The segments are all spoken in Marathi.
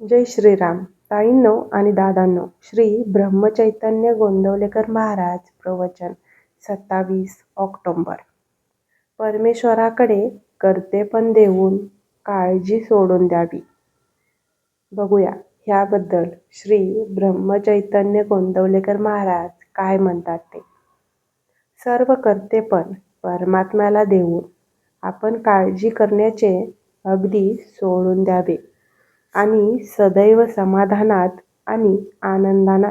जय श्रीराम. ताईंनो आणि दादांनो श्री ब्रह्मचैतन्य गोंदवलेकर महाराज प्रवचन सत्तावीस ऑक्टोंबर. परमेश्वराकडे कर्तेपण देऊन काळजी सोडून द्यावी. बघूया ह्याबद्दल श्री ब्रह्मचैतन्य गोंदवलेकर महाराज काय म्हणतात ते. सर्व कर्तेपण परमात्म्याला देऊन आपण काळजी करण्याचे अगदी सोडून द्यावे. आणि सदैव समाधानात आणि आनंदानं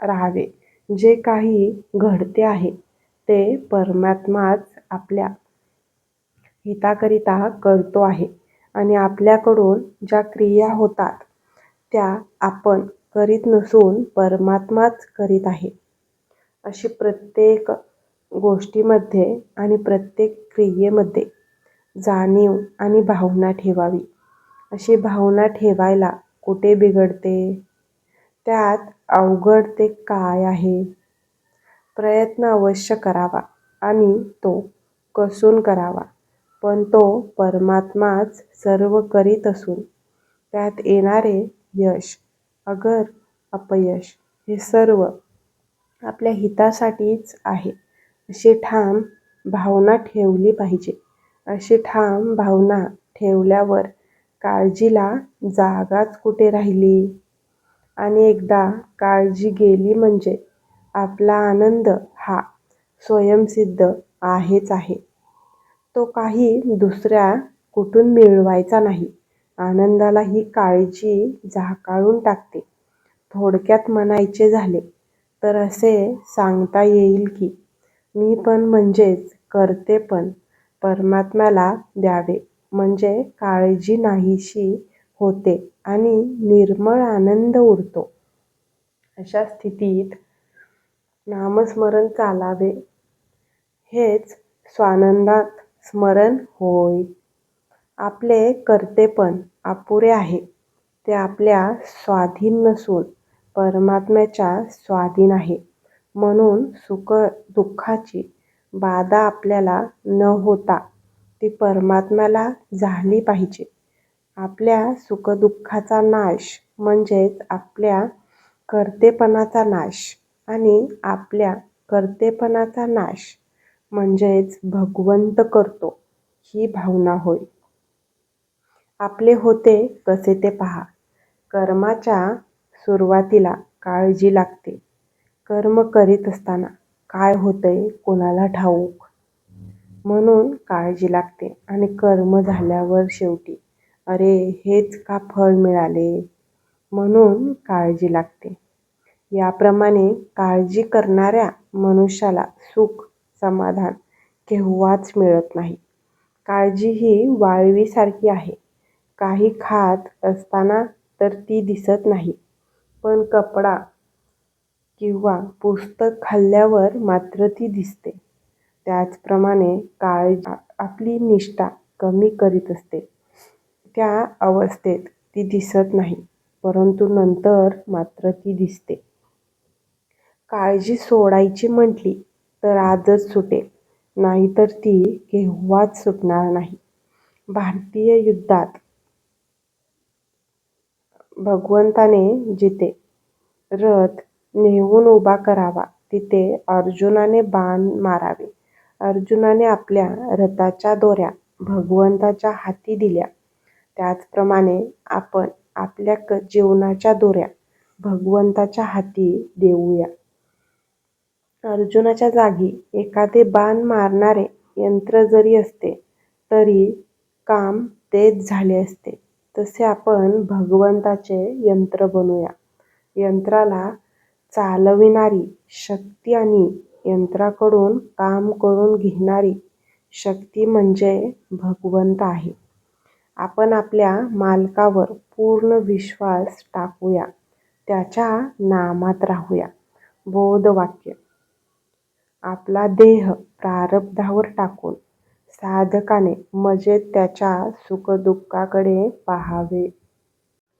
राहावे. जे काही घडते आहे ते परमात्माच आपल्या हिताकरिता करतो आहे आणि आपल्याकडून ज्या क्रिया होतात त्या आपण करीत नसून परमात्माच करीत आहे. अशी प्रत्येक गोष्टीमध्ये आणि प्रत्येक क्रियेमध्ये जाणीव आणि भावना ठेवावी. अशी भावना ठेवायला कुठे बिघडते? त्यात अवघड ते काय आहे? प्रयत्न अवश्य करावा आणि तो कसून करावा. पण तो परमात्माच सर्व करीत असून त्यात येणारे यश अगर अपयश हे सर्व आपल्या हितासाठीच आहे. अशी ठाम भावना ठेवली पाहिजे. अशी ठाम भावना ठेवल्यावर काळजीला जागाच कुठे राहिली? आणि एकदा काळजी गेली म्हणजे आपला आनंद हा स्वयंसिद्ध आहेच आहे. तो काही दुसऱ्या कुठून मिळवायचा नाही. आनंदाला ही काळजी झाकाळून टाकते. थोडक्यात म्हणायचे झाले तर असे सांगता येईल की मी पण म्हणजेच करते पण परमात्म्याला द्यावे. म्हणजे काळजी नाहीशी होते आणि निर्मळ आनंद उरतो. अशा स्थितीत नामस्मरण चालावे. हेच स्वानंदात स्मरण होय. आपले कर्तेपण अपुरे आहे. ते आपल्या स्वाधीन नसून परमात्म्याच्या स्वाधीन आहे. म्हणून सुख दुःखाची बाधा आपल्याला न होता ती परमात्म्याला झाली पाहिजे. आपल्या सुखदुःखाचा नाश म्हणजेच आपल्या कर्तेपणाचा नाश आणि आपल्या कर्तेपणाचा नाश म्हणजेच भगवंत करतो ही भावना होय. आपले होते कसे ते पहा. कर्माच्या सुरुवातीला काळजी लागते. कर्म करीत असताना काय होतंय कोणाला ठाऊक? म्हणून काळजी लागते आणि कर्म झाल्यावर शेवटी अरे हेच का फळ मिळाले? म्हणून काळजी लागते. याप्रमाणे काळजी करणाऱ्या मनुष्याला सुख समाधान केव्हाच मिळत नाही. काळजी ही वाळवीसारखी आहे. काही खात असताना तर ती दिसत नाही पण कपडा किंवा पुस्तक खाल्ल्यावर मात्र ती दिसते. त्याचप्रमाणे काळजी आपली निष्ठा कमी करीत असते. त्या अवस्थेत ती दिसत नाही परंतु नंतर मात्र ती दिसते. काळजी सोडायची म्हटली तर आजच सुटेल नाहीतर ती केव्हाच सुटणार नाही. भारतीय युद्धात भगवंताने जिथे रथ नेऊन उभा करावा तिथे अर्जुनाने बाण मारावे. अर्जुनाने आपल्या रथाच्या दोऱ्या भगवंताच्या हाती दिल्या. त्याचप्रमाणे आपण आपल्या जीवनाच्या दोऱ्या भगवंताच्या हाती देऊया. अर्जुनाच्या जागी एखादे बाण मारणारे यंत्र जरी असते तरी काम तेच झाले असते. तसे आपण भगवंताचे यंत्र बनूया. यंत्राला चालविणारी शक्ती आणि यंत्राकडून काम करून घेणारी शक्ती म्हणजे भगवंत आहे. आपण आपल्या मालकावर पूर्ण विश्वास टाकूया. त्याच्या नामात राहूया. बोधवाक्य. आपला देह प्रारब्धावर टाकून साधकाने मजेत त्याच्या सुखदुःखाकडे पाहावे.